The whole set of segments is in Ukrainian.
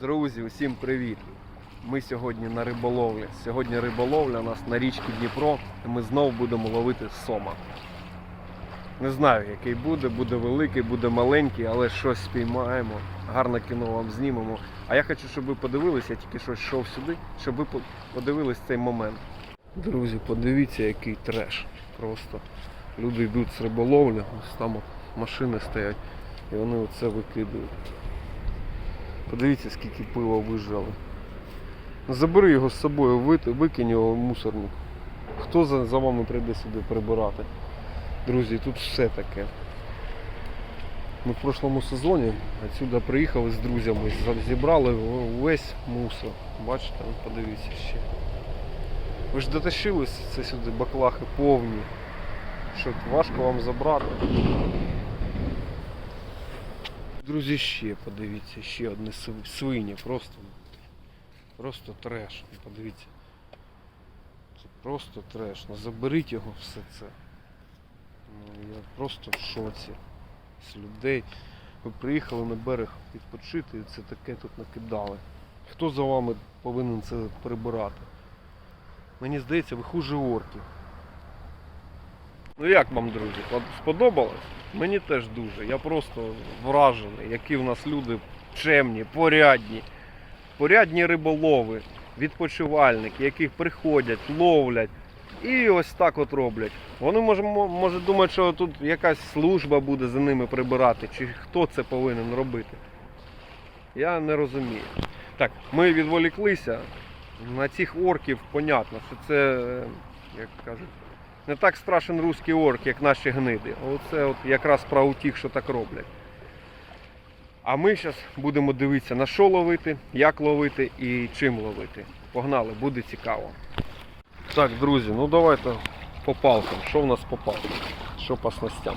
Друзі, усім привіт! Ми сьогодні на риболовлі. Сьогодні риболовля у нас на річці Дніпро, і ми знову будемо ловити сома. Не знаю, який буде, буде великий, буде маленький, але щось спіймаємо. Гарне кіно вам знімемо. А я хочу, щоб ви подивилися, я тільки що йшов сюди, щоб ви по- подивились цей момент. Друзі, подивіться, який треш. Просто люди йдуть з риболовлі, ось там машини стоять, і вони оце викидують. Подивіться, скільки пива вижали. Ну, Забери його з собою, викинь його в мусорник. Хто за, за вами прийде сюди прибирати? Друзі, тут все таке. Ми в прошлому сезоні отсюди приїхали з друзями, зібрали весь мусор. Бачите, подивіться ще. Ви ж дотащились це сюди, баклахи повні. Що важко вам забрати. Друзі, ще подивіться, ще одне св- свині, просто, просто треш. Подивіться. Це просто треш. Ну заберіть його все це. Ну, я просто в шоці з людей. Ви приїхали на берег відпочити і це таке тут накидали. Хто за вами повинен це прибирати? Мені здається, ви хуже орків. Ну як вам, друзі, сподобалось? Мені теж дуже. Я просто вражений, які в нас люди чемні, порядні, порядні риболови, відпочивальники, які приходять, ловлять і ось так от роблять. Вони може, мо- може думають, що тут якась служба буде за ними прибирати, чи хто це повинен робити. Я не розумію. Так, ми відволіклися. На цих орків понятно, що це, як кажуть, не так страшен русський орк, як наші гниди. Оце от якраз про утіх, що так роблять. А ми зараз будемо дивитися на що ловити, як ловити і чим ловити. Погнали, буде цікаво. Так, друзі, ну давайте по палкам. Що в нас по палкам? Що по снастям?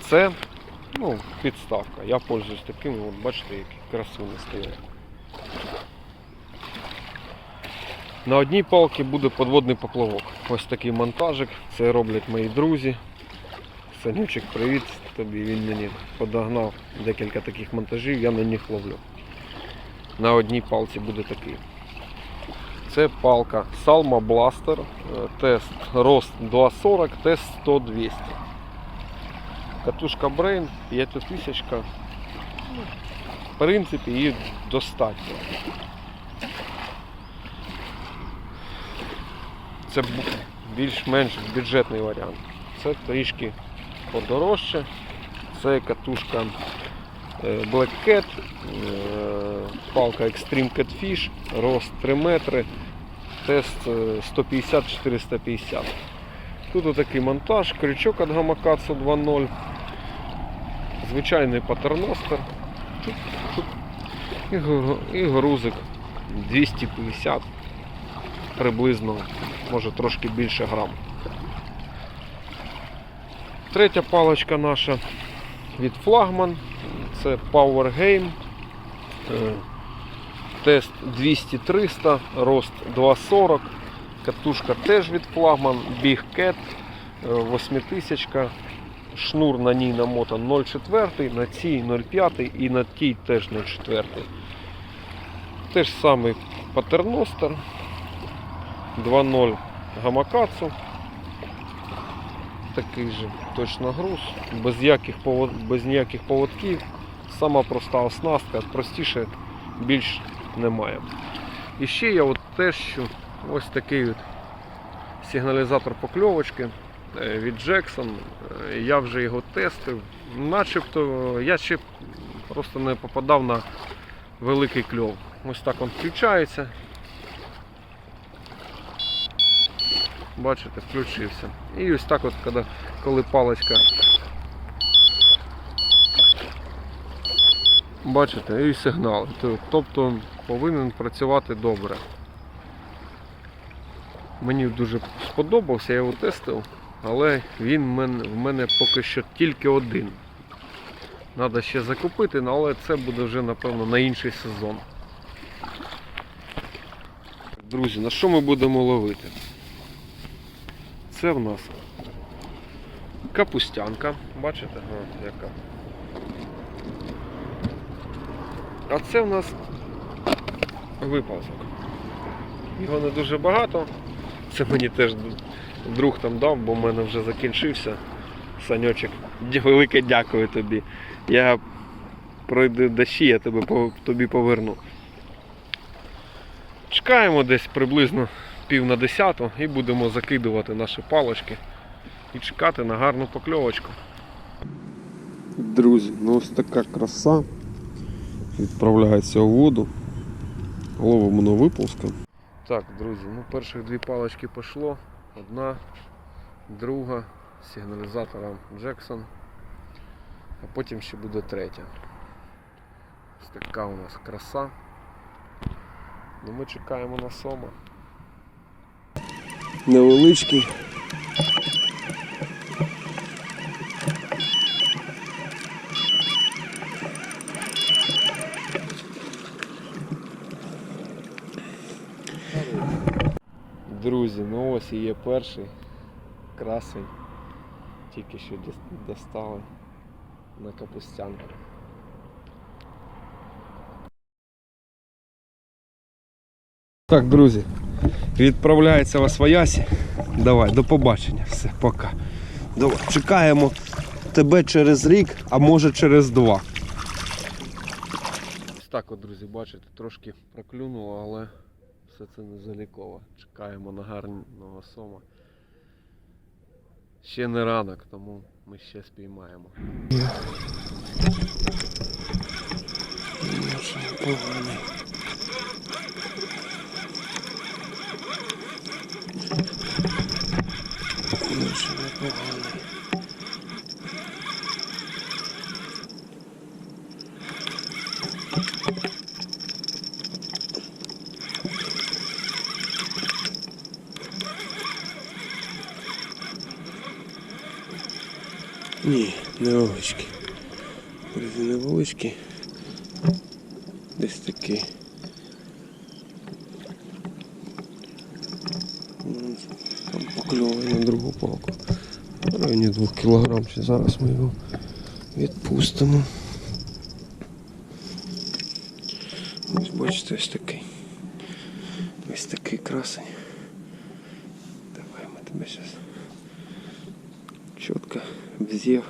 Це ну, підставка. Я пользуюсь такими, от бачите, які красуні стоять. На одній палці буде подводний поплавок. Ось такий монтажик. Це роблять мої друзі. Санючик, привіт тобі. Він мені подогнав декілька таких монтажів, я на них ловлю. На одній палці буде такий. Це палка Salma Blaster, е, тест Рост 240, тест 100-200. Катушка Brain 5000. Ну, В принципі, її достатньо. Це більш-менш бюджетний варіант. Це трішки подорожче. Це катушка е, Black Cat, е, палка Extreme Catfish, рост 3 метри, тест е, 150-450. Тут отакий монтаж, крючок від Gamakatsu 2.0, звичайний патерностер і грузик 250 приблизно, може трошки більше грам. Третя паличка наша від флагман. Це Power Game. Е, Тест 200-300, рост 240. Катушка теж від флагман, Big Cat, е, 8000. Шнур на ній намотан 0,4, на цій 0,5 і на тій теж 0,4. Те ж самий патерностер. 2.0 Гамакацу. Такий же точно груз, без ніяких, без ніяких поводків. Сама проста оснастка, простіше більш немає. І ще я от теж що ось такий от сигналізатор покльовочки е, від Jackson. Е, Я вже його тестив. Начебто я ще просто не попадав на великий кльов. Ось так він включається. Бачите, включився. І ось так от, коли, коли паличка. Бачите, і сигнал. Тобто повинен працювати добре. Мені дуже сподобався, я його тестив, але він в мене, поки що тільки один. Треба ще закупити, але це буде вже, напевно, на інший сезон. Друзі, на що ми будемо ловити? Це в нас капустянка. Бачите, О, яка. А це в нас виползок. Його не дуже багато. Це мені теж друг там дав, бо в мене вже закінчився. Саньочок, велике дякую тобі. Я пройду дощі, я тебе тобі поверну. Чекаємо десь приблизно пів на десяту і будемо закидувати наші палочки і чекати на гарну покльовочку. Друзі, ну ось така краса. Відправляється у воду. Ловимо на виползка. Так, друзі, ну перших дві палочки пішло. Одна, друга з сигналізатором Джексон. А потім ще буде третя. Ось така у нас краса. Ну ми чекаємо на сома. Невеличкий. Друзі, ну ось і є перший красень. Тільки що достали на капустянку. Так, друзі, відправляється в Освоясі. Давай, до побачення. Все, пока. Давай, чекаємо тебе через рік, а може через два. Ось так от, друзі, бачите, трошки проклюнуло, але все це не заліково. Чекаємо на гарного сома. Ще не ранок, тому ми ще спіймаємо. Ні, невеличкі. Друзі, невеличкі. Десь такі. Там покльовує на другу палку. В районі 2 кг. чи зараз ми його відпустимо. Ось бачите, ось такий. Ось такий красень. Давай ми тебе зараз чітко взяв.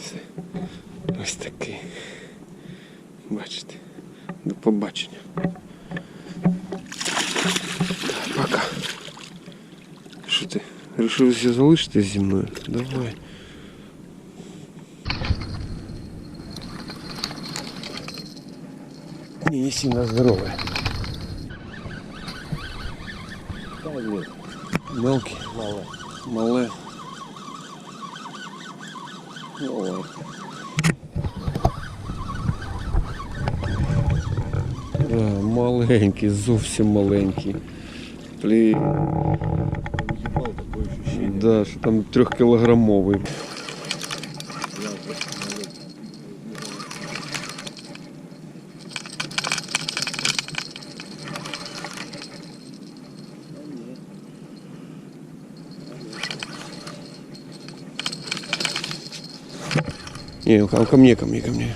Все. Ось такий. Бачите. До побачення. Так, Пока. Що ти? Рішився залишитись зі мною? Давай. Не неси на здоровье. Мелкий? Мале. Мале. Да, маленький, зовсім маленький. Блін. Да, що там трьохкілограмовий. Не, ко, ко мне, ко мне, ко мне.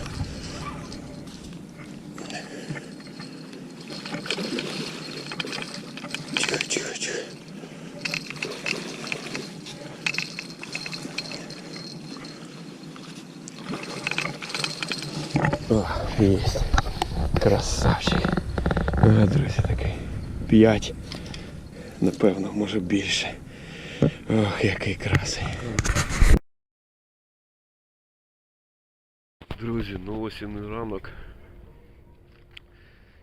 О, есть. Красавчик. Ага, друзі, такий. П'ять. Напевно, може більше. Ох, який красий. Друзі, ну осінний ранок.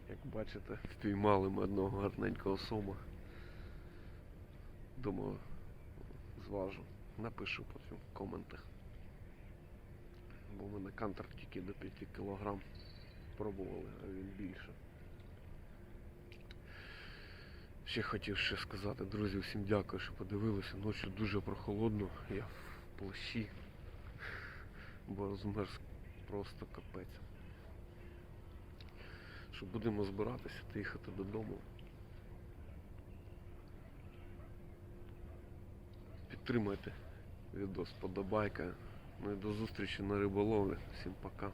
Як бачите, впіймали ми одного гарненького сома. Думаю, зважу. Напишу потім в коментах. Бо в мене кантер тільки до 5 кг пробували, а він більше. Ще хотів ще сказати, друзі, всім дякую, що подивилися. Ночі дуже прохолодно, я в плащі, бо змерз просто капець. Що будемо збиратися та їхати додому. Підтримайте відео з. Ну і до зустрічі на риболовлі. Всім пока.